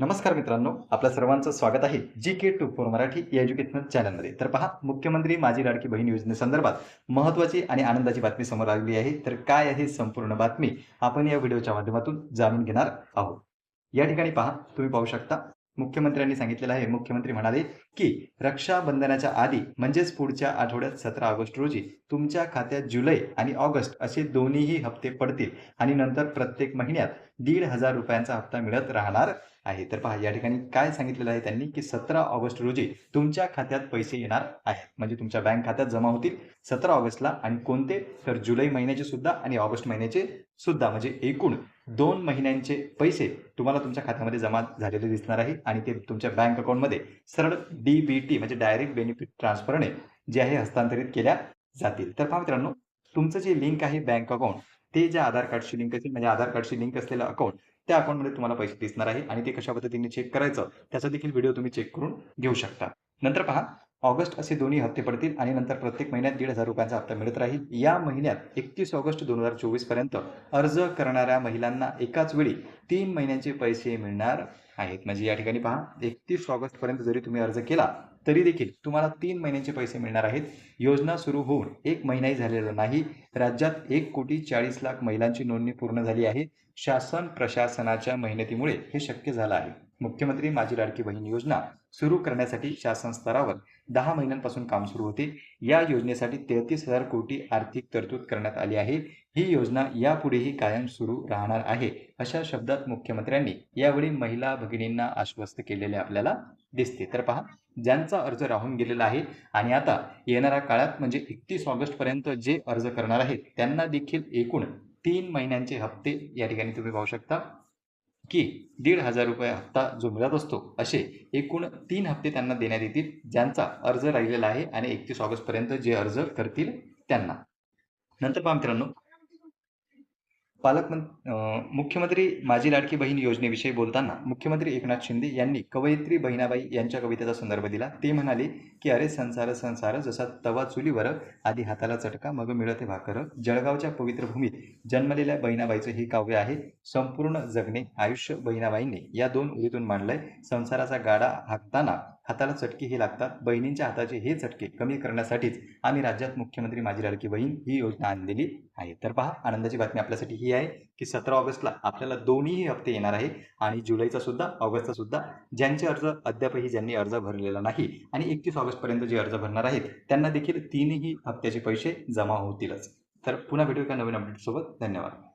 नमस्कार मित्रांनो आपल्या सर्वांचं स्वागत आहे G K two four Marathi या एज्युकेशनल चॅनलमध्ये. तर पहा मुख्यमंत्री माझी लाडकी बहीण योजनेसंदर्भात महत्वाची आणि आनंदाची बातमी समोर आलेली आहे. तर काय आहे संपूर्ण बातमी आपण या व्हिडिओच्या माध्यमातून जाणून घेणार आहोत. या ठिकाणी पहा तुम्ही पाहू शकता मुख्यमंत्र्यांनी सांगितलेलं आहे मुख्यमंत्री म्हणाले की रक्षाबंधनाच्या आधी म्हणजेच पुढच्या आठवड्यात सतरा ऑगस्ट रोजी तुमच्या खात्यात जुलै आणि ऑगस्ट असे दोन्हीही हप्ते पडतील आणि नंतर प्रत्येक महिन्यात दीड हजार रुपयांचा हप्ता मिळत राहणार आहे. तर पहा या ठिकाणी काय सांगितलेलं आहे त्यांनी की सतरा ऑगस्ट रोजी तुमच्या खात्यात पैसे येणार आहेत. म्हणजे तुमच्या बँक खात्यात जमा होतील सतरा ऑगस्टला आणि कोणते? तर जुलै महिन्याचे सुद्धा आणि ऑगस्ट महिन्याचे सुद्धा. म्हणजे एकूण दोन महिन्यांचे पैसे तुम्हाला तुमच्या खात्यामध्ये जमा झालेले दिसणार आहे आणि ते तुमच्या बँक अकाउंटमध्ये सरळ डी बी टी म्हणजे डायरेक्ट बेनिफिट ट्रान्सफरने जे आहे हस्तांतरित केल्या जातील. तर पहा मित्रांनो तुमचं जे लिंक आहे बँक अकाउंट ते ज्या आधार कार्डशी लिंक असेल म्हणजे आधार कार्डशी लिंक असलेलं अकाउंट त्या अकाउंटमध्ये तुम्हाला पैसे दिसणार आहे आणि ते कशा पद्धतीने चेक करायचं त्याचा देखील व्हिडिओ तुम्ही चेक करून घेऊ शकता. नंतर पहा ऑगस्ट असे दोन्ही हप्ते पडतील आणि नंतर प्रत्येक महिन्यात दीड हजार रुपयांचा हप्ता मिळत राहील. या महिन्यात एकतीस ऑगस्ट दोन हजार चोवीसपर्यंत अर्ज करणाऱ्या महिलांना एकाच वेळी तीन महिन्यांचे पैसे मिळणार आहेत. म्हणजे या ठिकाणी पहा एकतीस ऑगस्ट पर्यंत जरी तुम्ही अर्ज केला तरी देखील तुम्हाला तीन महिन्यांचे पैसे मिळणार आहेत. योजना सुरू होऊन एक महिनाही झालेला नाही. राज्यात एक कोटी चाळीस लाख महिलांची नोंदणी पूर्ण झाली आहे. शासन प्रशासनाच्या मेहनतीमुळे हे शक्य झालं आहे. मुख्यमंत्री माझी लाडकी बहीण योजना सुरू करण्यासाठी शासन स्तरावर दहा महिन्यांपासून काम सुरू होते. या योजनेसाठी तेहतीस हजार कोटी आर्थिक तरतूद करण्यात आली आहे. ही योजना यापुढेही कायम सुरू राहणार आहे अशा शब्दात मुख्यमंत्र्यांनी यावेळी महिला भगिनींना आश्वस्त केलेले आपल्याला दिसते. तर पहा ज्यांचा अर्ज राहून गेलेला आहे आणि आता येणाऱ्या काळात म्हणजे एकतीस ऑगस्टपर्यंत जे अर्ज करणार आहेत त्यांना देखील एकूण तीन महिन्यांचे हप्ते या ठिकाणी तुम्ही पाहू शकता की दीड हजार रुपये हप्ता जो मिळत असतो असे एकूण तीन हप्ते त्यांना देण्यात येतील ज्यांचा अर्ज राहिलेला आहे आणि एकतीस ऑगस्टपर्यंत जे अर्ज करतील त्यांना. नंतर पहा मित्रांनो पालकमं मुख्यमंत्री माझी लाडकी बहीण योजनेविषयी बोलताना मुख्यमंत्री एकनाथ शिंदे यांनी कवयित्री बहिणाबाई यांच्या कवितेचा संदर्भ दिला. ते म्हणाले की अरे संसार संसार जसा तवा चुलीवर आधी हाताला चटका मग मिळते भाकर. जळगावच्या पवित्र भूमीत जन्मलेल्या बहिणाबाईचं हे काव्य आहे संपूर्ण जगणे आयुष्य बहिणाबाईंनी या दोन ओळीतून मांडलंय संसाराचा गाडा हाकताना हाताला चटके हे लागतात. बहिणींच्या हाताचे हे चटके कमी करण्यासाठीच आम्ही राज्यात मुख्यमंत्री माझी लाडकी बहीण ही योजना आणलेली आहे. तर पहा आनंदाची बातमी आपल्यासाठी ही ही आहे की सतरा ऑगस्टला आपल्याला दोन्हीही हप्ते येणार आहे आणि जुलैचा सुद्धा ऑगस्टचा सुद्धा ज्यांचे अर्ज अद्यापही ज्यांनी अर्ज भरलेला नाही आणि एकतीस ऑगस्टपर्यंत जे अर्ज भरणार आहेत त्यांना देखील तीनही हप्त्याचे पैसे जमा होतीलच. तर पुन्हा भेटू एका नवीन अपडेटसोबत धन्यवाद.